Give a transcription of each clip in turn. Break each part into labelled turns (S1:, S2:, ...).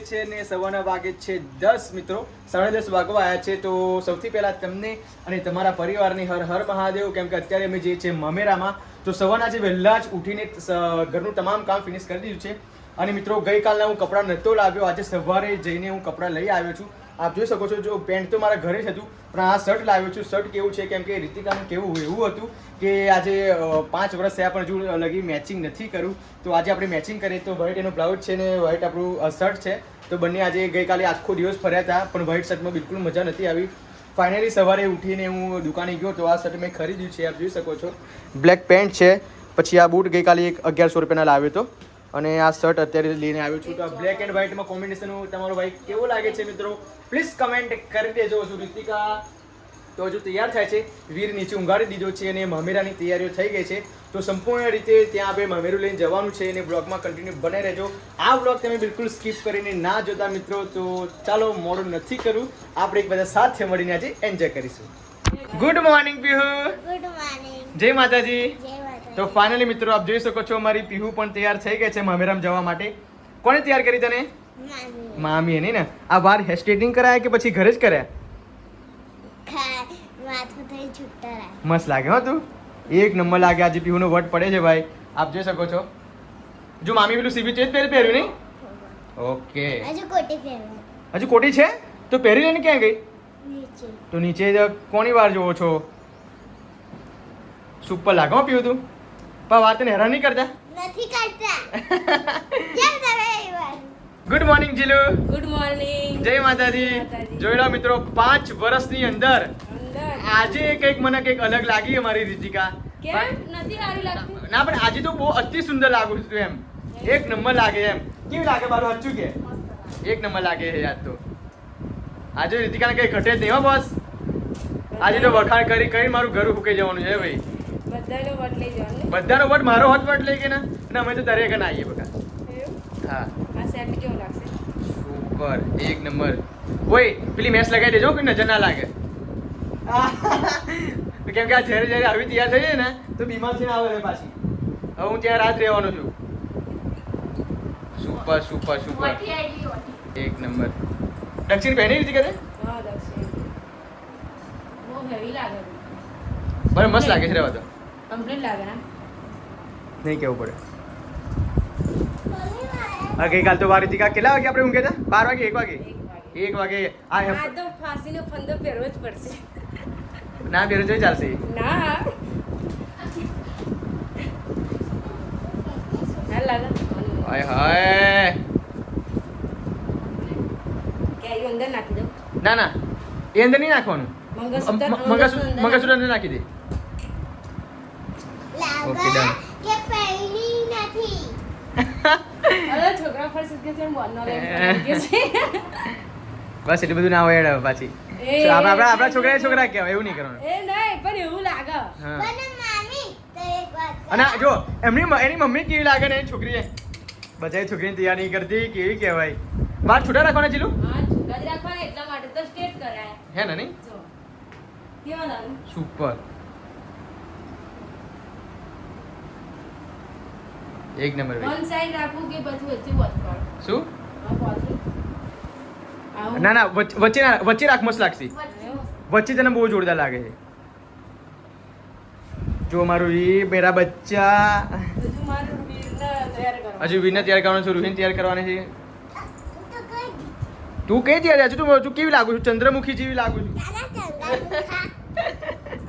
S1: છે ને સવારના વાગે છે દસ મિત્રો. સાડા દસ વાગવા આવ્યા છે. તો સૌથી પહેલા તમને અને તમારા પરિવારની હર હર મહાદેવ, કેમ કે અત્યારે અમે જે છે મમેરામાં, તો સવારના જે વહેલા જ ઉઠીને ઘરનું તમામ કામ ફિનિશ કરી દીધું છે. અને મિત્રો, ગઈકાલના હું કપડાં નહોતો લાવ્યો. આજે સવારે જઈને હું કપડાં લઈ આવ્યો છું. આપ જોઈ શકો છો, જો પેન્ટ તો મારા ઘરે જ હતું, પણ આ શર્ટ લાવ્યો છું. શર્ટ કેવું છે, કેમ કે રીતિકાનું કેવું એવું હતું કે આજે પાંચ વર્ષ થયા, પણ હજુ લગી મેચિંગ નથી કર્યું તો આજે આપણે મેચિંગ કરીએ તો વ્હાઈટ એનો બ્લાઉઝ છે ને વ્હાઈટ આપણું શર્ટ છે. તો બંને આજે ગઈકાલે આખો દિવસ ફર્યા હતા, પણ વ્હાઈટ શર્ટમાં બિલકુલ મજા નથી આવી. ફાઇનલી સવારે ઉઠીને હું દુકાને ગયો, તો આ શર્ટ મેં ખરીદ્યું છે, આપ જોઈ શકો છો. બ્લેક પેન્ટ છે. પછી આ બૂટ ગઈકાલે એક અગિયારસો રૂપિયાના લાવ્યો હતો. અને આ શર્ટ અત્યારે લઈને આવ્યો છું. તો આ બ્લેક એન્ડ વ્હાઈટમાં કોમ્બિનેશન તમારો ભાઈ કેવો લાગે છે મિત્રો? પ્લીઝ કમેન્ટ કરી દેજો. છું રીતિકા તો હજુ તૈયાર થાય છે. વીર નીચે ઊંઘાડી દીધો છે અને મમેરાની તૈયારીઓ થઈ ગઈ છે. તો સંપૂર્ણ રીતે ત્યાં આપણે મમેરું લઈને જવાનું છે અને બ્લોગમાં કન્ટિન્યુ બને રહેજો. આ બ્લોગ તમે બિલકુલ સ્કીપ કરીને ના જોતા મિત્રો. તો ચાલો મોડું નથી કરું. આપણે એક બધા સાથે મળીને આજે એન્જોય કરીશું. Good morning Pihu
S2: good morning
S1: જય માતાજી. તો ફાઇનલી મિત્રો આપ જોઈ શકો છો મારી પીહુ પણ તૈયાર થઈ ગઈ છે મામેરામ જવા માટે. કોણે તૈયાર કરી તને?
S2: મામી.
S1: મામીએ નહીં ને? આ વાર હેર સ્ટ્રેટિંગ કરાયા કે પછી ઘરે જ કર્યા? મસ્ત લાગે હો તું. એક નંબર લાગે આજે પીહુનો વટ પડે છે ભાઈ. આપ જોઈ શકો છો. જો મામી પેલું સીબી ચેજ પહેરી પહેર્યું નહીં? ઓકે.
S2: હજુ કોટી પહેરવા?
S1: હજુ કોટી છે? તો પહેરી લઈને ક્યાં ગઈ?
S2: નીચે.
S1: તો નીચે કોની વાર જોવો છો? સુપર લાગે હો પીવું તું. પણ વાત તને હેરાન નહીં કરતા?
S2: નથી કરતા. કેમ તમે
S1: good morning Jilu.
S3: Good morning
S1: જય માતાજી.
S3: માતાજી.
S1: મિત્રો પાંચ વર્ષની અંદર આજે કંઈક મને કંઈક અલગ લાગી અમારી રીતિકા.
S3: કેમ? નથી સારી લાગતી.
S1: ના પણ આજે તો બહુ અતિ સુંદર લાગુ છું એમ. એક નંબર લાગે એમ. કેવું લાગે મારું હચ્ચું કે? એક નંબર લાગે છે યાદ તો. આજે રીતિકાને કઈ ઘટે જ નહીં હો બસ આજે તો વખાણ કરી કરી મારું ઘર ઉકે જવાનું છે ભાઈ.
S3: બધાનો વટ લઈ જવાનું.
S1: બધાનો વટ મારો હાથ વટ લઈ ગયા ને? અને અમે તો દરેક ના આવીએ બકા? હા.
S3: આ સેટ કેવું લાગશે?
S1: સુપર. એક નંબર. ઓય પેલી મેસ લગાવી દેજો કે નજર ના લાગે. કેમ કે આ જ્યારે જ્યારે આવી તૈયાર થઈ જાય ને તો બીમાર થઈને આવે છે પાછી. હવે હું ત્યાં રાત રહેવાનો છું. Super super super. એક નંબર. દક્ષિણ પહેરી લીધી કદે
S3: હા દક્ષિણ. બહુ હેવી લાગે.
S1: બરાબર મસ્ત લાગે છે રહેવા તો.
S3: કમ્પ્લીટ લાગે ને?
S1: નહીં કેવું પડે. હા ગઈકાલ તો વાર હતી. કેટલા વાગે આપણે ઊંઘે હતા? બાર વાગે એક વાગે?
S3: એક વાગે.
S1: આ
S3: તો ફાંસીનો ફંદો પહેરવો જ પડશે.
S1: ના પહેરવો જોઈ ચાલશે.
S3: ના.
S1: હાય હાય.
S3: નાખી દો
S1: ના ના. એ અંદર નહીં નાખવાનું.
S3: મંગળસૂત્ર
S1: નાખી દે. Okay, ડન
S2: કે પહેલી નથી.
S3: અરે છોકરા પર શીખે છે બોલનો લે કે છે.
S1: બસ એટલું બધું ના હોય એડ પાછી. આપણા આપણા આપણા છોકરા છોકરા કહેવાય એવું નહીં કરવાનું.
S3: એ નહીં પણ એવું લાગે.
S1: હા.
S2: પણ મામી તો એક વાત
S1: અને જો એમની એની મમ્મી કેવી લાગે ને એ છોકરી બધાય છોકરીની તૈયાર નહીં કરતી કેવી કહેવાય? વાત છૂટા રાખવાના ચીલું
S3: હા છૂટા જ રાખવાના એટલા માટે તો સ્ટેટ કરાય.
S1: હે ને નહીં
S3: જો. કેવા લાગે
S1: સુપર એક નંબર
S3: વન સાઈડ રાખવું કે પછી વચ્ચે વોચ
S1: શું? ના ના વચ્ચે ના વચ્ચે રાખ મસ્ત લાગશે. વચ્ચે. તને બહુ જોરદાર લાગે છે. જો મારું એ મેરા બચ્ચા.
S3: હજુ
S1: વિનર તૈયાર કરવાનું. છે રૂહીન તૈયાર કરવાની છે.
S2: તું કઈ
S1: તૈયાર છે? તું તું કેવી લાગુ છું? ચંદ્રમુખી જેવી લાગુ છું.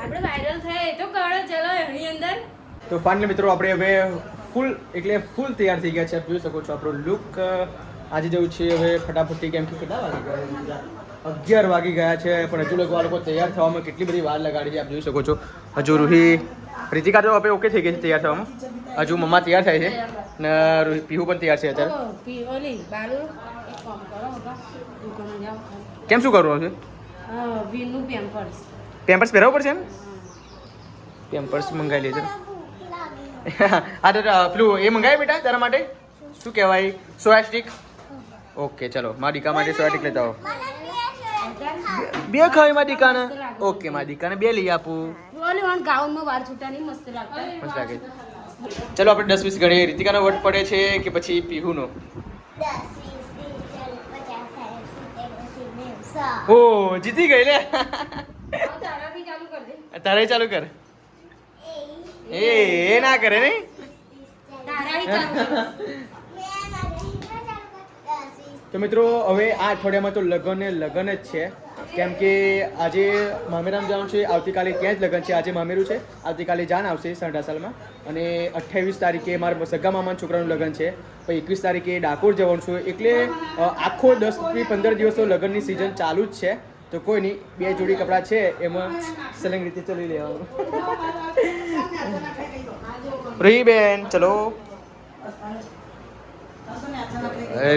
S3: આપણે વાયરલ થાય તો કરો ચલો એની અંદર.
S1: તો ફાઇનલી મિત્રો આપણે હવે ફૂલ એટલે ફૂલ તૈયાર થઈ ગયા છે. આપ જોઈ શકો છો આપણો લુક આજે જવું છે હવે ફટાફટી કેમ કે કેટલા વાગી ગયા? અગિયાર વાગી ગયા છે પણ હજુ લોકો આ લોકો તૈયાર થવામાં કેટલી બધી વાર લગાડી છે આપ જોઈ શકો છો. હજુ રૂહી રીતિકા તો આપણે ઓકે થઈ ગઈ છે તૈયાર થવામાં? હજુ મમ્મા તૈયાર થાય છે? ને રૂહી પીહુ પણ તૈયાર છે અત્યારે?
S3: કામ
S1: શું કરવું છે
S3: પેમ્પર્સ
S1: પહેરાવવું પડશે એમ? પેમ્પર્સ મંગાવી લેજો. હા તો પેલું એ મંગાવી બેટા તારા માટે? શું કહેવાય? સોયા સ્ટિક ઓકે ચલો મારા દીકા માટે સોયા સ્ટિક લેતા આવો. બે ખાવી મારા દીકાને? ઓકે મારા દીકાને બે લઈ આપું.
S3: ઓલી વાન ગાઉનમાં વાર છૂટા નહીં મસ્ત લાગતા.
S1: મસ્ત લાગે. ચલો આપણે દસ વીસ ગણીએ રીતિકાનો વટ પડે છે કે પછી પીહુનો? ઓ જીતી ગઈ લે.
S3: હવે તારાથી ચાલુ કર દે.
S1: તારે ચાલુ કર. એ એ ના કરે
S3: કર
S1: તો મિત્રો, હવે આ અઠવાડિયામાં તો લગ્ન ને લગ્ન જ છે. કેમ કે આજે મામેરામ જવાનું છે, આવતીકાલે ત્યાં જ લગ્ન છે. આજે મામેરું છે, આવતીકાલે જાન આવશે સરડાસાલમાં અને અઠ્યાવીસ તારીખે મારા સગા મામાના છોકરાનું લગ્ન છે. પછી એકવીસ તારીખે ડાકોર જવાનું છું. એટલે આખો આખો દસથી પંદર દિવસો લગ્નની સિઝન ચાલુ જ છે. તો કોઈ નહીં, બે જોડી કપડાં છે, એમાં સલંગ રીતે ચલી લેવાનું. રહી બેન ચલો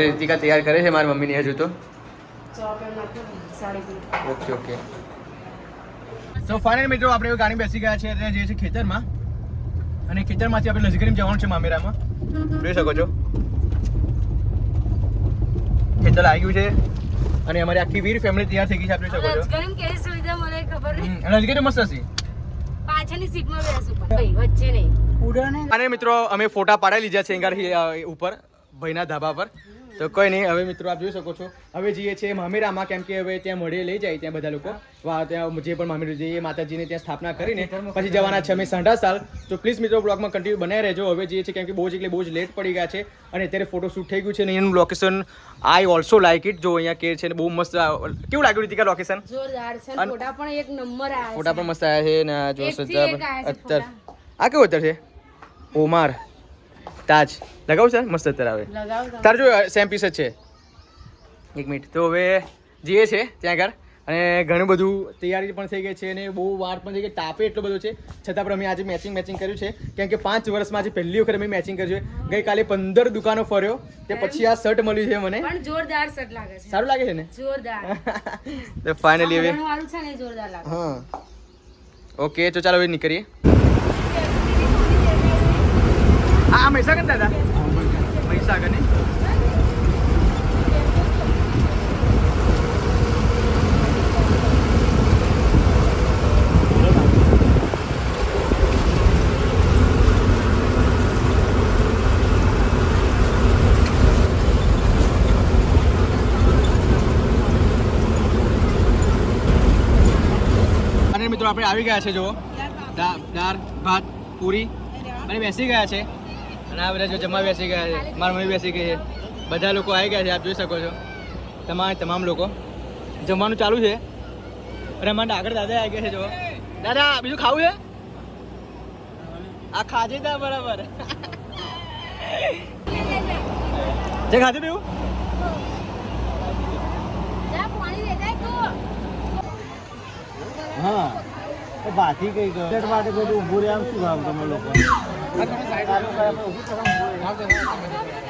S1: રીતિકા તૈયાર કરે છે મારી મમ્મીની હજુ તો. Okay okay. સો ફાઇનલ મિત્રો આપણે એવું ગાડી બેસી ગયા છે અત્યારે જે છે ખેતરમાં. અને ખેતરમાંથી આપણે લશ્કરીમાં જવાનું છે મામેરામાં. જોઈ શકો છો. ખેતર આવી ગયું છે. અને અમારી આખી વીર ફેમિલી તૈયાર થઈ ગઈ છે આપણે શકો છો.
S3: લશ્કરીમાં કેવી સુવિધા મને ખબર નહીં.
S1: હમ, મસ્ત હશે.
S3: પાછળની સીટમાં બેસું ભાઈ વચ્ચે નહીં.
S1: અને મિત્રો અમે ફોટા પાડી લીધા છે એંગાર ઉપર ભાઈના ધાબા પર. તો કોઈ નહીં હવે મિત્રો આપ જોઈ શકો છો. હવે જઈએ છીએ મામેરામાં કેમ કે હવે ત્યાં મળે લઈ જાય ત્યાં બધા લોકો. ત્યાં જે પણ મામેરું જઈએ માતાજીને ત્યાં સ્થાપના કરીને પછી જવાના છે અમે સાંઢા સાલ. તો પ્લીઝ મિત્રો બ્લોગમાં કન્ટિન્યુ બનાવી રહેજો. હવે જઈએ છીએ કેમ કે બહુ જ એટલે બહુ જ લેટ પડી ગયા છે અને અત્યારે ફોટો શૂટ થઈ ગયું છે અને એનું location I also like it જો અહીંયા કે છે ને બહુ મસ્ત કેવું લાગ્યું રીતિકા લોકેશન
S3: જોરદાર છે ફોટા પણ એક નંબર આવ્યા
S1: ફોટા પણ મસ્ત આવ્યા છે ને જો અત્તર આ કેવું અત્તર છે? ઓમાર. તાજ. લગાવું છે? મસ્ત અત્યારે આવે. તાર જો સેમ પીસ જ છે. એક મિનિટ તો હવે જઈએ છે ત્યાં આગળ. અને ઘણું બધું તૈયારી પણ થઈ ગઈ છે અને બહુ વાર પણ થઈ ગઈ. તાપે એટલો બધો છે. છતાં પણ અમે આજે મેચિંગ મેચિંગ કર્યું છે. કેમ કે પાંચ વર્ષમાં આજે પહેલી વખત અમે મેચિંગ કર્યું છે. ગઈકાલે પંદર દુકાનો ફર્યો. તે પછી આ શર્ટ મળ્યું છે મને.
S3: પણ જોરદાર શર્ટ લાગે છે.
S1: સારું લાગે છે ને?
S3: જોરદાર.
S1: તો ફાઇનલી હવે
S3: આ છે ને જોરદાર લાગે.
S1: હા. ઓકે તો ચાલો હવે નીકળીએ. આ મહીસાગર દાદા મહીસાગર ને અને મિત્રો, આપણે આવી ગયા છે જો દાળ, ભાત, પૂરી. અને બેસી ગયા છે. અને આ બધા જો જમા બેસી ગયા છે, મારા મમ્મી બેસી ગઈ છે. બધા લોકો આવી ગયા છે, આપ જોઈ શકો છો. તમામ તમામ લોકો. જમવાનું ચાલુ છે. અને અમારા આગળ દાદા આવી ગયા છે જો દાદા, બીજું ખાવું છે? આ ખાજે તા, બરાબર. જે ખાધું પીવું
S4: હા. બાથી કઈ ગયો માટે બધું ઊભું રહ્યા શું કામ તમે લોકો?
S1: 他怎么一块的时候他在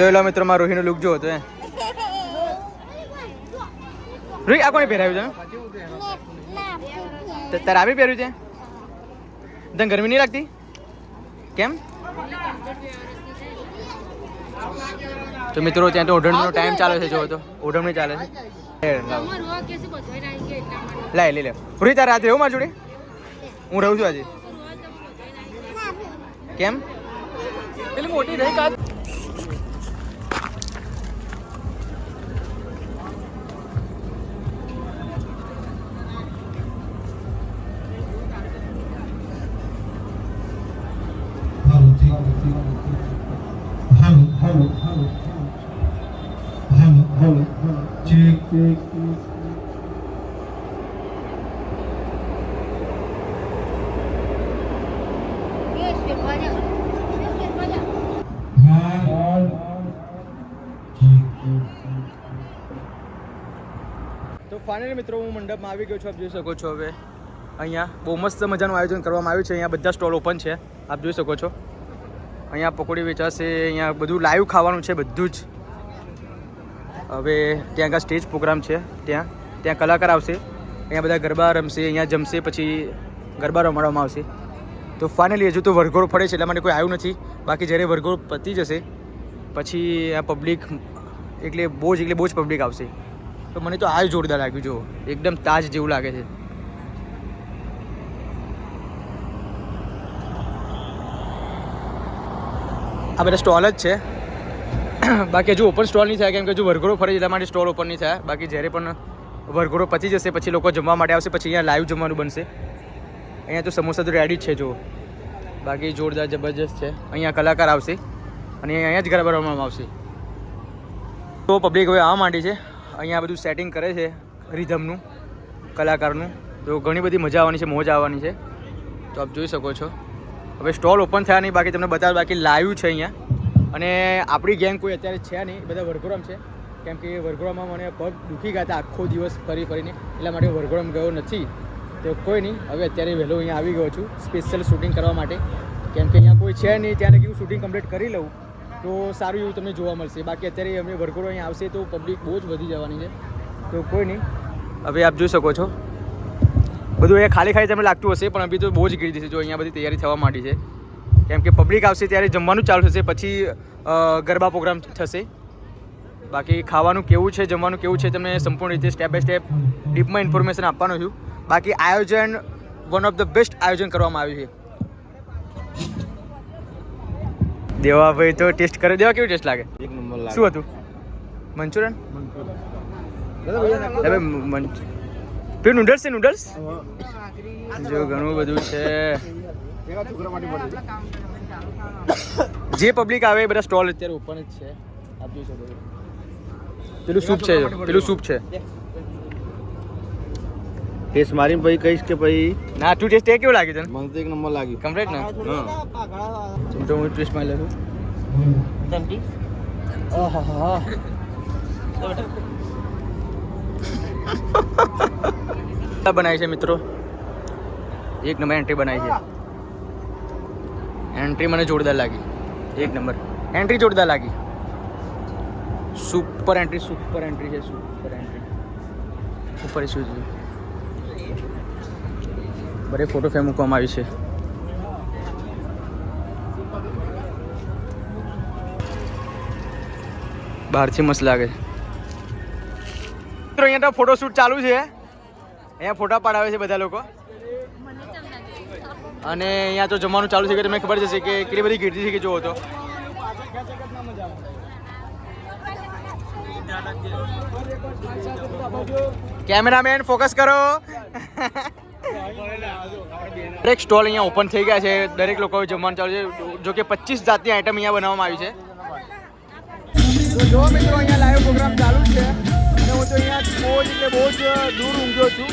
S1: જોઈ લો મિત્રો મારો રોહીનો લુક જો હતો રોહી આ કોણે પહેરાવ્યું છે? તારે આવી પહેર્યું છે? તને ગરમી નહીં લાગતી? કેમ? તો મિત્રો ત્યાં તો ઓઢણનો ટાઈમ ચાલે છે જો તો. ઓઢમણી ચાલે છે. લે લાય લઈ લે. રોહી તારે રાત્રે એવું મારી જોડે? હું રહું છું આજે. કેમ? પેલી મોટી રહી કાચ તો ફાઇનલી મિત્રો, હું મંડપમાં આવી ગયો છું. આપ જોઈ શકો છો હવે અહીંયા બહુ મસ્ત મજાનું આયોજન કરવામાં આવ્યું છે. અહીંયા બધા સ્ટોલ ઓપન છે. આપ જોઈ શકો છો. અહીંયા પકોડી વેચાશે, અહીંયા બધું લાઈવ ખાવાનું છે, બધું જ. હવે ત્યાં આગળ સ્ટેજ પ્રોગ્રામ છે. ત્યાં ત્યાં કલાકાર આવશે. અહીંયા બધા ગરબા રમશે, અહીંયા જમશે, પછી ગરબા રમાડવામાં આવશે. તો ફાઇનલી હજુ તો વરઘોડો પડે છે, એટલા માટે કોઈ આવ્યું નથી. બાકી જ્યારે વરઘોડો પતી જશે, પછી આ પબ્લિક એટલે બહુ જ એટલે બહુ જ પબ્લિક આવશે. તો મને તો આ જ જોરદાર લાગ્યું જો એકદમ તાજ જેવું લાગે છે. આ બધા સ્ટોલ જ છે. બાકી હજુ ઓપન સ્ટોલ નહીં થાય, કેમ કે હજુ વરઘોડો ફરે એટલા માટે સ્ટોલ ઓપન નહીં થાય. બાકી જ્યારે પણ વરઘોડો પતી જશે, પછી લોકો જમવા માટે આવશે, પછી અહીંયા લાઈવ જમવાનું બનશે. અહીંયા તો સમોસા તો રેડી જ છે જો બાકી જોરદાર જબરજસ્ત છે. અહીંયા કલાકાર આવશે. અને અહીંયા જ ગરબા રમવામાં આવશે. તો પબ્લિક હવે આવવા માંડી છે. અહીંયા બધું સેટિંગ કરે છે રિધમનું કલાકારનું. તો ઘણી બધી મજા આવવાની છે, મોજ આવવાની છે. તો આપ જોઈ શકો છો. હવે સ્ટોલ ઓપન થયા નહીં, બાકી તમને બતાવ બાકી લાઈવ છે અહીંયા. અને આપણી ગેંગ કોઈ અત્યારે છે નહીં બધા વરઘોડમ છે. કેમ કે વરઘોડામાં મને પગ દુખી ગયા હતા આખો દિવસ ફરી ફરીને. એટલા માટે હું ગયો નથી. તો કોઈ નહીં, હવે અત્યારે વહેલો અહીંયા આવી ગયો છું સ્પેશિયલ શૂટિંગ કરવા માટે. કેમ કે અહીંયા કોઈ છે નહીં, ત્યારે હું શૂટિંગ કમ્પ્લીટ કરી લઉં. તો સારું એવું તમને જોવા મળશે. બાકી અત્યારે અમે વર્કરો અહીંયા આવશે તો પબ્લિક બહુ જ વધી જવાની છે. તો કોઈ નહીં. હવે આપ જોઈ શકો છો. બધું અહીંયા ખાલી ખાલી તમને લાગતું હશે, પણ અભી તો બહુ જ ગીરી છે જો અહીંયા બધી તૈયારી થવા માંડી છે. કેમ કે પબ્લિક આવશે ત્યારે જમવાનું ચાલુ થશે, પછી ગરબા પ્રોગ્રામ થશે. બાકી ખાવાનું કેવું છે, જમવાનું કેવું છે, તમને સંપૂર્ણ રીતે સ્ટેપ બાય સ્ટેપ ડીપમાં ઇન્ફોર્મેશન આપવાનું છું. બાકી આયોજન વન ઓફ ધ બેસ્ટ આયોજન કરવામાં આવ્યું છે. દેવા ભાઈ તો ટેસ્ટ કરે. દેવા કેવું ટેસ્ટ લાગે?
S4: એક નંબર લાગે.
S1: શું હતું? મંચુરિયન? હવે મંચ પેલું નૂડલ્સ છે નૂડલ્સ જો ઘણું બધું છે. જે પબ્લિક આવે એ બધા સ્ટોલ અત્યારે ઓપન જ છે. આપ જોઈ શકો પેલું સૂપ છે પેલું સૂપ છે.
S4: ટેસ્ટ મારીને પછી કહીશ કે ભાઈ
S1: ના તું ટેસ્ટ એ કેવું લાગે તને?
S4: મને તો એક નંબર લાગ્યું.
S1: કમ્પ્લીટ ને?
S4: હા.
S1: તો હું ટેસ્ટમાં લઉં. બનાવી છે મિત્રો. એક નંબર એન્ટ્રી બનાવી છે. એન્ટ્રી મને જોરદાર લાગી. એક નંબર. એન્ટ્રી જોરદાર લાગી. સુપર એન્ટ્રી સુપર એન્ટ્રી છે સુપર એન્ટ્રી ઉપર શું છે. બરે ફોટો ફ્રેમ મૂકવામાં આવી છે. બહારથી મસ્ત લાગે. મિત્રો, અહીંયા તો ફોટોશૂટ ચાલુ છે. અહીંયા ફોટા પાડાવે છે બધા લોકો. અને અહીંયા તો જમવાનું ચાલુ છે કે તમને ખબર જશે કે કેટલી બધી ગીરતી છે કે જોવો તો. કેમેરામેન, ફોકસ કરો. દરેક સ્ટોલ અહીંયા ઓપન થઈ ગયા છે. દરેક લોકો જમવાનું ચાલુ છે. જો કે પચીસ જાતની આઈટમ અહીંયા બનાવવામાં આવી છે. તો જો મિત્રો, અહીંયા લાઈવ પ્રોગ્રામ ચાલુ છે. અને હું તો અહીંયા બહુ જ એટલે બહુ જ દૂર ઊંઘ્યો છું.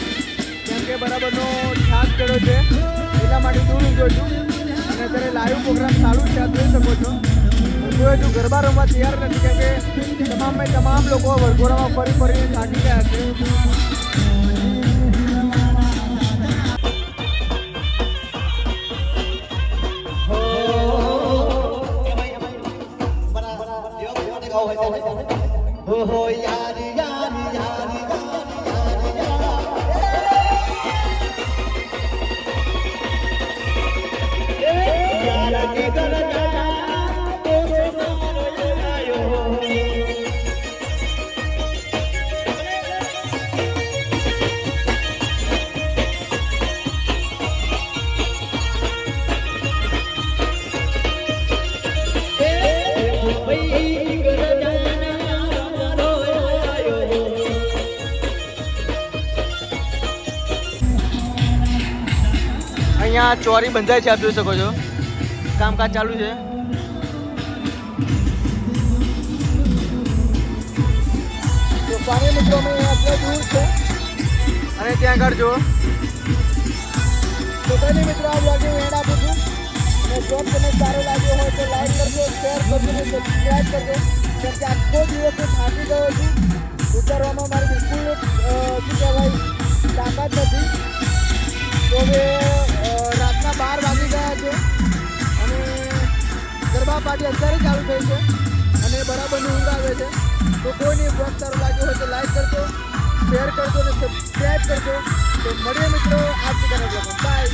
S1: કેમ કે બરાબરનો છાસ ચડ્યો છે. એટલા માટે દૂર ઊંઘ્યો છું. અને અત્યારે લાઈવ પ્રોગ્રામ ચાલુ છે, આપ જોઈ શકો છો. કોઈ હજુ ગરબા રમવા તૈયાર નથી, કેમ કે તમામ તમામ લોકો વરઘોડામાં ફરી ફરીને થાકી ગયા છે.
S5: અહીંયા ચોરી બંધાય છે, આપ જોઈ શકો છો. કામકાજ ચાલુ છે. અને ત્યાં આગળ જો
S1: મિત્રો, આ બ્લોગિંગ એન્ડ આપું છું. બ્લોગ તમને સારો લાગ્યો હોય તો લાઈક કરજો, શેર કરજો અને સબસ્ક્રાઈબ કરજો. કેમ કે આખો દિવસ હું થાકી ગયો છું. ઉતરવામાં મારી બિલકુલ શું કહેવાય, તાકાત નથી. તો હવે બાર વાગી ગયા છે. અને ગરબા પાર્ટી અત્યારે ચાલુ થઈ છે. અને બરાબરની ઊંઘ આવે છે. તો કોઈને બ્લોગ સારો લાગ્યો હોય તો લાઈક કરજો શેર કરજો અને સબસ્ક્રાઈબ કરજો. તો મળીએ મિત્રો આવતીકાલે બ્લોગમાં બાય